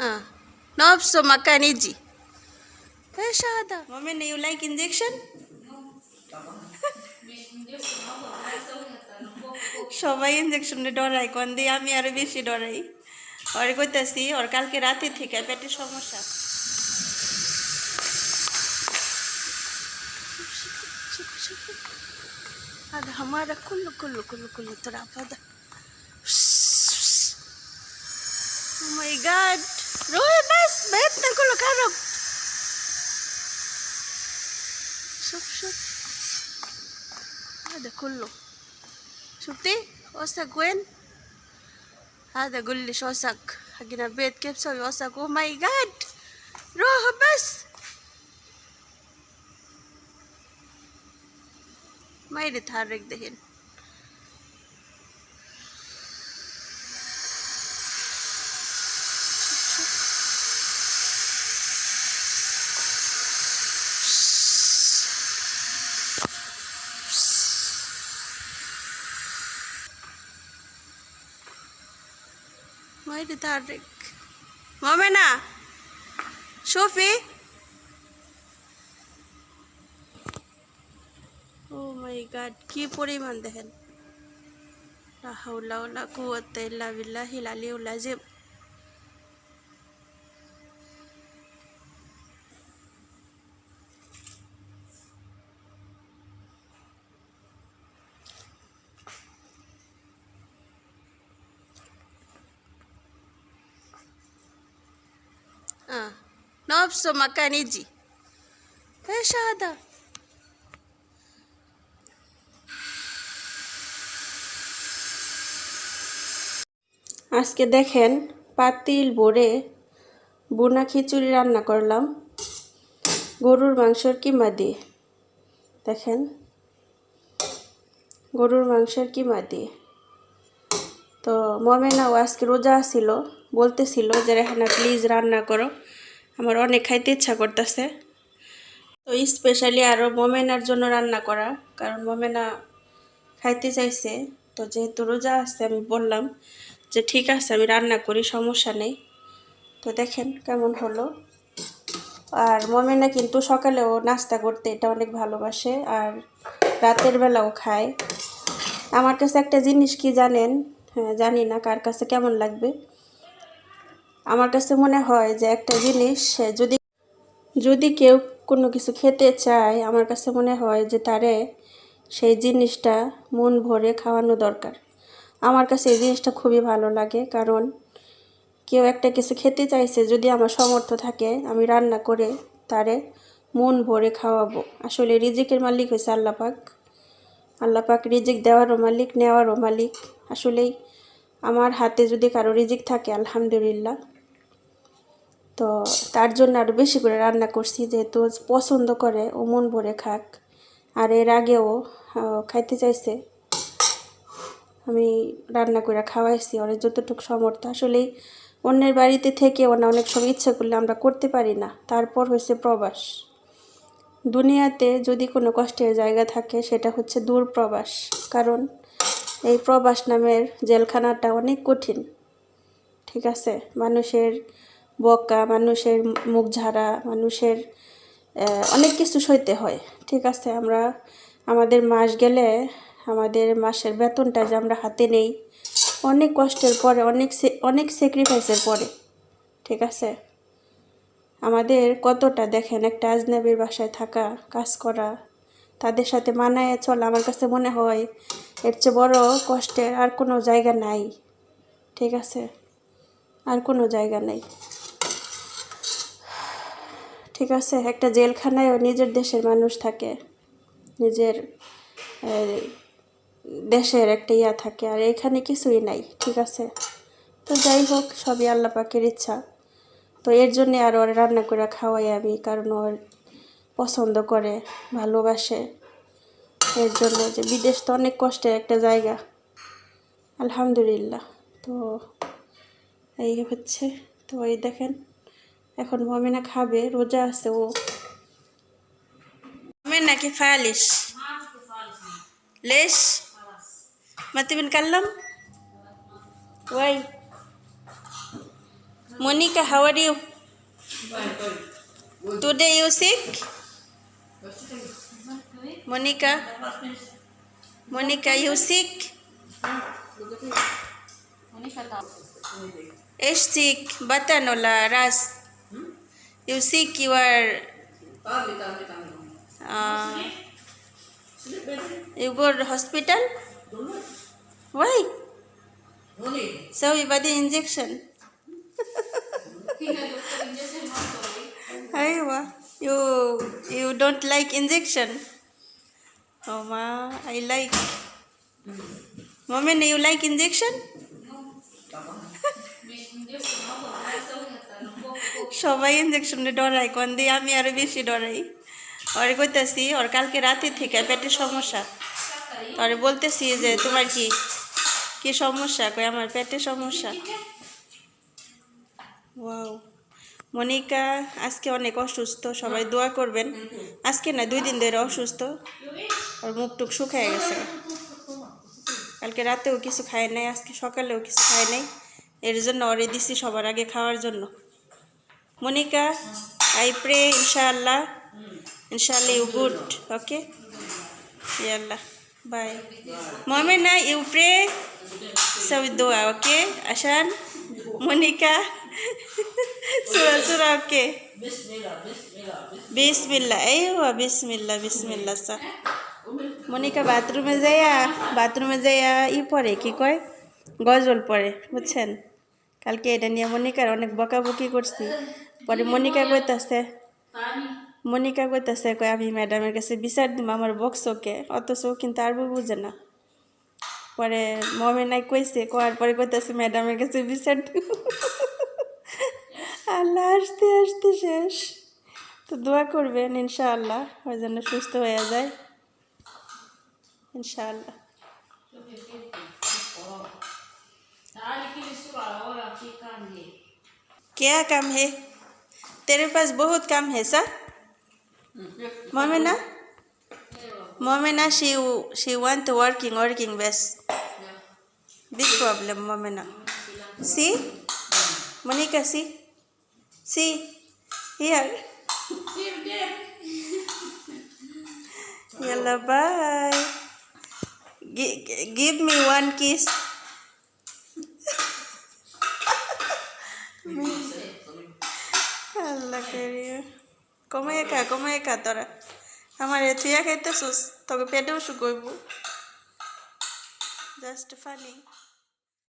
Ah. Knobs of Makaniji. Peshada. Woman, you like injection? সবাই injection ডরাই কোন দিয়ে আমি আরও বেশি ডরাই ওর করতেছি ওর কালকে রাতে থেকে পেটের সমস্যা আর আমার কুল্লু কুল্লু কুল্লু কুল্লু তোরা আপাদা my god Roy, mas, mayat na kulukarog. Sup, sup. Ada kulo. Supti, osak gwen. Ada gulish osak. Haginabit, kepso, osak. Oh my God. Roy, bas. Mayroon tarig dahin. মাইরে তারেক মামেনা শফি ও মাই গাড কি পরিমাণ দেখেন? লা হাওলা ওয়ালা কুওয়াতা ইল্লা বিল্লাহিল আলিউল نفس مكان يجي ايش هذا আজকে দেখেন পাতিল ভরে বোনা খিচুড়ি রান্না করলাম গরুর মাংসের কিমা দিয়ে দেখেন গরুর মাংসের কিমা দিয়ে তো মমেনাও আজকে রোজা ছিল বলতেছিল যে, রেহানা প্লিজ রান্না করো। আমার অনেক খাইতে ইচ্ছা করতেছে। তো স্পেশালি আরও মোমেনার জন্য রান্না করা, কারণ মোমেনা খাইতে চাইছে। তো যেহেতু রোজা আছে, আমি বললাম যে, ঠিক আছে, আমি রান্না করি, সমস্যা নেই। তো দেখেন কেমন হলো। আর মমেনা কিন্তু সকালেও নাস্তা করতে এটা অনেক ভালোবাসে, আর রাতের বেলাও খায়। আমার কাছে একটা জিনিস কি জানেন? হ্যাঁ জানি না কার কাছে কেমন লাগবে। আমার কাছে মনে হয় যে একটা জিনিস যদি যদি কেউ কোনো কিছু খেতে চায়, আমার কাছে মনে হয় যে তারে সেই জিনিসটা মন ভরে খাওয়ানো দরকার। আমার কাছে এই জিনিসটা খুবই ভালো লাগে, কারণ কেউ একটা কিছু খেতে চাইছে, যদি আমার সমর্থ থাকে, আমি রান্না করে তারে মন ভরে খাওয়াবো। আসলে রিজিকের মালিক হয়েছে আল্লাপাক আল্লাপাক রিজিক দেওয়ারও মালিক, নেওয়ারও মালিক। আসলেই আমার হাতে যদি কারও রিজিক থাকে, আলহামদুলিল্লাহ। তো তার জন্য আরও বেশি করে রান্না করছি, যেহেতু পছন্দ করে, ও মন ভরে খাক। আর এর আগেও খাইতে চাইছে। আমি রান্না করে খাওয়াইছি অনেক যতটুকু সমর্থ আসলেই অন্যের বাড়িতে থেকে ওনা অনেক সময় ইচ্ছা করলে আমরা করতে পারি না। তারপর হয়েছে প্রবাস। দুনিয়াতে যদি কোনো কষ্টের জায়গা থাকে, সেটা হচ্ছে দূর প্রবাস। কারণ এই প্রবাস নামের জেলখানাটা অনেক কঠিন, ঠিক আছে? মানুষের বকা, মানুষের মুখ ঝাড়া মানুষের অনেক কিছু সইতে হয়, ঠিক আছে? আমরা, আমাদের মাস গেলে আমাদের মাসের বেতনটা যে আমরা হাতে নেই, অনেক কষ্টের পরে, অনেক অনেক স্যাক্রিফাইসের পরে, ঠিক আছে? আমাদের কতটা দেখেন একটা আজনাবির বাসায় থাকা, কাজ করা, তাদের সাথে মানায় চলা, আমার কাছে মনে হয় এর চেয়ে বড় কষ্টের আর কোনো জায়গা নাই, ঠিক আছে? আর কোনো জায়গা নেই। ঠিক আছে, একটা জেলখানায়ও নিজের দেশের মানুষ থাকে, নিজের দেশের একটা ইয়া থাকে, আর এখানে কিছুই নাই, ঠিক আছে? তো যাই হোক, সবই আল্লাহ পাকের ইচ্ছা। তো এর জন্যে আর ওর রান্না করে খাওয়াই আমি, কারণ ওর পছন্দ করে, ভালোবাসে। এর জন্য যে বিদেশ তো অনেক কষ্টের একটা জায়গা। আলহামদুলিল্লাহ। তো এই হচ্ছে। তো এই দেখেন, এখন মমিনা খাবে, রোজা আছে ও। নাকি ফায়ালিস লেস মাতিবেন কাললাম? Y. Monica how are you today you sick Monica? Monica, you sick? Is sick? Batanola, Ras. You sick, you are... Uh, you go to hospital? Why? So you got the injection. Aywa, you you don't like injection? Oh ma, I like. Mommy, you like injection? সবাই ইঞ্জেকশনে ডরাই কোন দিয়ে আমি আরও বেশি ডরাই। ওরে কইতাছি ওর কালকে রাতে থেকে পেটের সমস্যা। ওরে বলতেছি যে তোমার কি কি সমস্যা? কই আমার পেটের সমস্যা। ওয়াও মনিকা আজকে অনেক অসুস্থ সবাই দোয়া করবেন। আজকে না দুই দিন ধরে অসুস্থ। ওর মুখ টুক শুকায় গেছে। কালকে রাতেও কিছু খায় নাই, আজকে সকালেও কিছু খায় নাই। এর জন্য ওরে দিছি সবার আগে খাওয়ার জন্য। মনিকা, আই প্রে, ইনশাআল্লাহ। ইনশাআল্লাহ ইউ গুড, ওকে? ইয়াল্লাহ, বাই। মমেনা, you pray? সব দোয়া, ওকে? আসান মনিকা, সুরা ওকে? বিসমিল্লা এই বিসমিল্লা বিসমিল্লা সা মনিকা বাথরুমে যাইয়া বাথরুমে যাইয়া ই পরে, কি কয়? গজল পরে, বুঝছেন? কালকে এটা নিয়ে মনিকার অনেক বকাবকি করছি। পরে মনিকা কইতাছে মনিকা কইতাছে, কয়, আমি ম্যাডামের কাছে বিচার দিব, আমার বক্সকে অথচ ও কিন্তু আর বুঝে না। পরে মমে নাই কইছে, কোয়ার পরে কইতাছে, ম্যাডামের কাছে বিচার দিব। আল্লাহ আসতে আসতে শেষ। তো দোয়া করবেন, ইনশাআল্লাহ, ওই জন্য সুস্থ হয়ে যায়। इंशाल्लाह। क्या काम है? तेरे पास बहुत काम है sir. Momina? Momina she she want to working working base. Big problem Momina. See Monica see see here Yalla bye Gi- give me one kiss. আল্লাহ করিয়া কমে খা কমে খা তোরা আমার এথুয়া খাইতেছিস তোকে পেটেও শুকইব জাস্ট ফানি